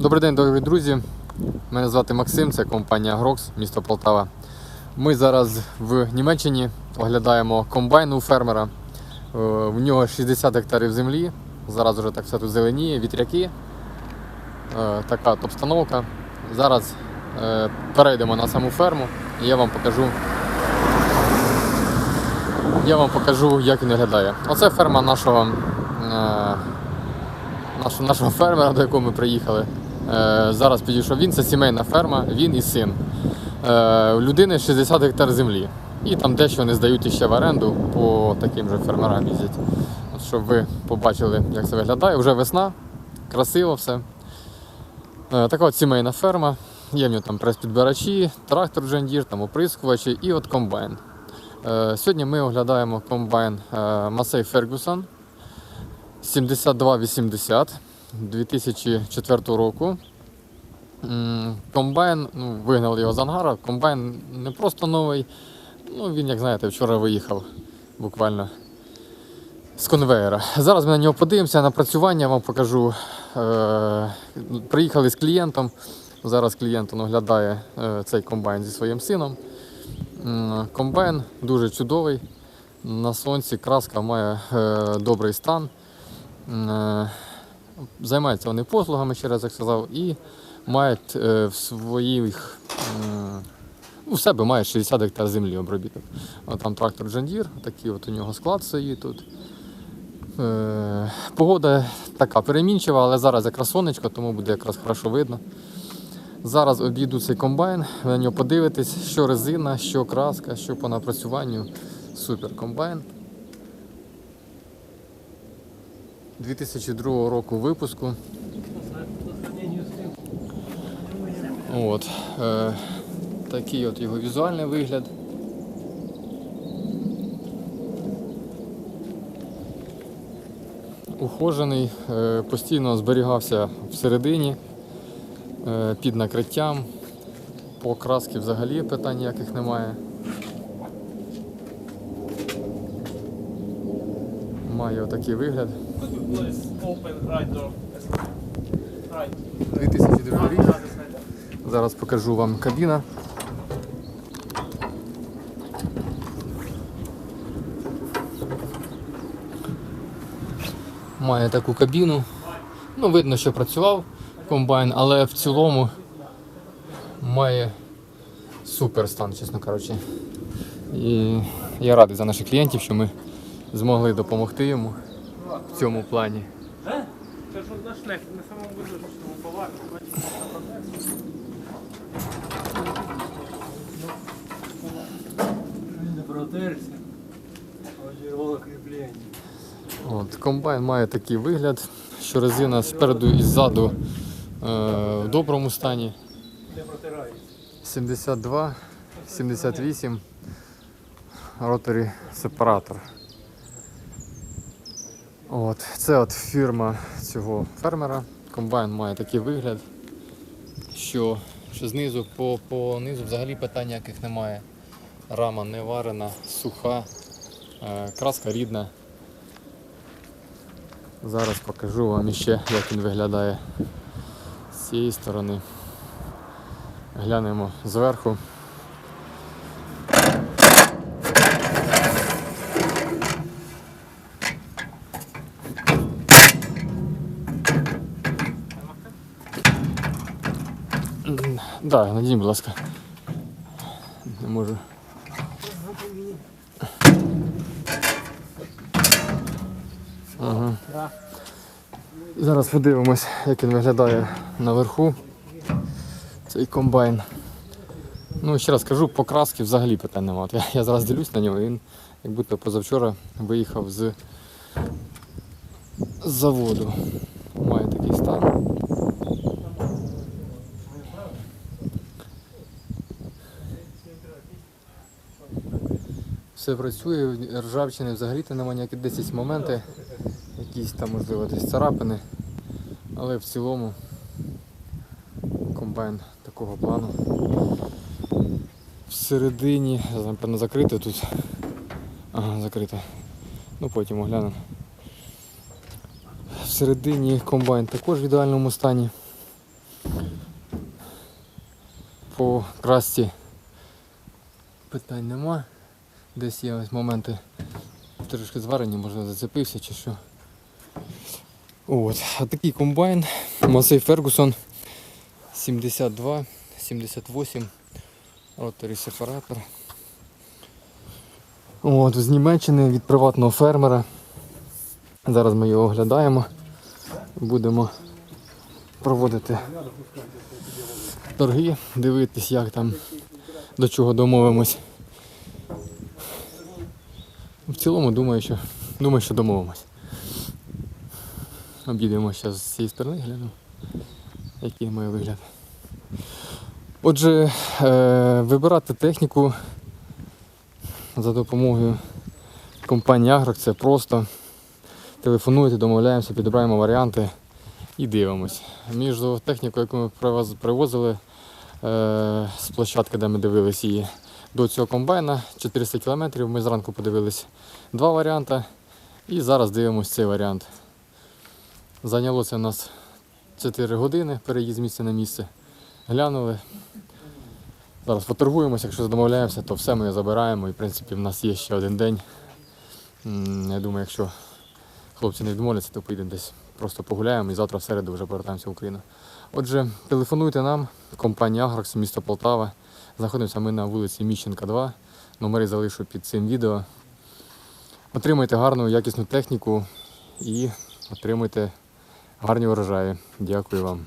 Добрий день, дорогі друзі. Мене звати Максим, це компанія Грокс, місто Полтава. Ми зараз в Німеччині оглядаємо комбайн у фермера. Е, В нього 60 гектарів землі. Зараз вже так все тут зеленіє, вітряки. Е, Така от обстановка. Зараз е, перейдемо на саму ферму і я вам покажу. Я вам покажу, як він виглядає. Оце ферма нашого, нашого, нашого фермера, до якого ми приїхали. Е, зараз підійшов він, це сімейна ферма, він і син. Е, у людини 60 гектар землі. І там дещо вони здають іще в оренду по таким же фермерам їздять. Щоб ви побачили, як це виглядає. Вже весна, красиво все. Е, така от сімейна ферма. Є в нього там прес-підбирачі, трактор Deere, там оприскувачі і от комбайн. Сьогодні ми оглядаємо комбайн Massey Ferguson 7280 2004 року. Комбайн, ну, вигнали його з ангара. Комбайн не просто новий. Ну, він, як знаєте, вчора виїхав буквально з конвейера. Зараз ми на нього подивимося, напрацювання вам покажу. Е, приїхали з клієнтом. Зараз клієнт оглядає е, цей комбайн зі своїм сином. Комбайн дуже чудовий. На сонці краска має е, добрий стан. Е, Займаються вони послугами, ще раз як сказав, і мають е, в своїх м, у себе має 60 гектар землі обробіток. Там трактор Deere, такий от у нього склад стоїть тут. Е, Погода така перемінчива, але зараз якраз сонечко, тому буде якраз хорошо видно. Зараз обійду цей комбайн, на нього подивитесь, що резина, що краска, що по напрацюванню. Супер комбайн. 2002 року випуску. От, е, такий от його візуальний вигляд. Ухожений, е, постійно зберігався всередині е, під накриттям. По краски взагалі питань ніяких немає. Має отакий вигляд. Could you open right door? Right. 2002 рік. Зараз покажу вам кабіна. Має таку кабіну. Ну, видно, що працював комбайн, але в цілому має супер стан, чесно кажучи. І я радий за наших клієнтів, що ми змогли допомогти йому цьому плані. Це ж наш на на самому видно, що повар. Не протерся, кріплення. От, комбайн має такий вигляд, що резина спереду і ззаду е, в доброму стані. 72, 78, роторі сепаратор. От, це от фірма цього фермера. Комбайн має такий вигляд, що, що знизу по, по низу взагалі питань ніяких немає. Рама не варена, суха, е, краска рідна. Зараз покажу вам іще, як він виглядає з цієї сторони. Глянемо зверху. Да, надій, будь ласка. Не можу. Ага. Зараз подивимось, як він виглядає наверху. Цей комбайн. Ну, ще раз кажу, по краски взагалі питань немає. От Я, я зараз дивлюсь на нього, він як будто позавчора виїхав з заводу. Має такий стан. Все працює, ржавчини взагалі-то немає ніякі десь моменти, якісь там можливо десь царапини. Але в цілому комбайн такого плану. Всередині, напевно, закрите тут. Ага, закрите. Ну потім оглянемо. Всередині комбайн також в ідеальному стані. по красці питань нема. Десь є ось моменти трошки зварені, можливо, зацепився чи що. От, а такий комбайн Масей Фергусон 72, 78, роторі сепаратор. От, з Німеччини від приватного фермера. Зараз ми його оглядаємо. Будемо проводити торги, дивитись, як там, до чого домовимось. В цілому думаю, що, думаю, що домовимось. Об'їдемо зараз з цієї сторони, глянемо, який має вигляд. Отже, е, вибирати техніку за допомогою компанії Агрок це просто. Телефонуйте, домовляємося, підбираємо варіанти і дивимось. Між технікою, яку ми привозили е, з площадки, де ми дивились її, до цього комбайна 400 км. Ми зранку подивились два варіанти. І зараз дивимось цей варіант. Зайняло це у нас 4 години переїзд з місця на місце. Глянули. Зараз поторгуємося, якщо домовляємося, то все ми забираємо. І в принципі в нас є ще один день. Я думаю, якщо хлопці не відмовляться, то поїдемо десь просто погуляємо і завтра в середу вже повертаємося в Україну. Отже, телефонуйте нам, компанія Агрокс, місто Полтава. Знаходимося ми на вулиці Міщенка 2. Номери залишу під цим відео. Отримайте гарну, якісну техніку і отримуйте гарні урожаї. Дякую вам.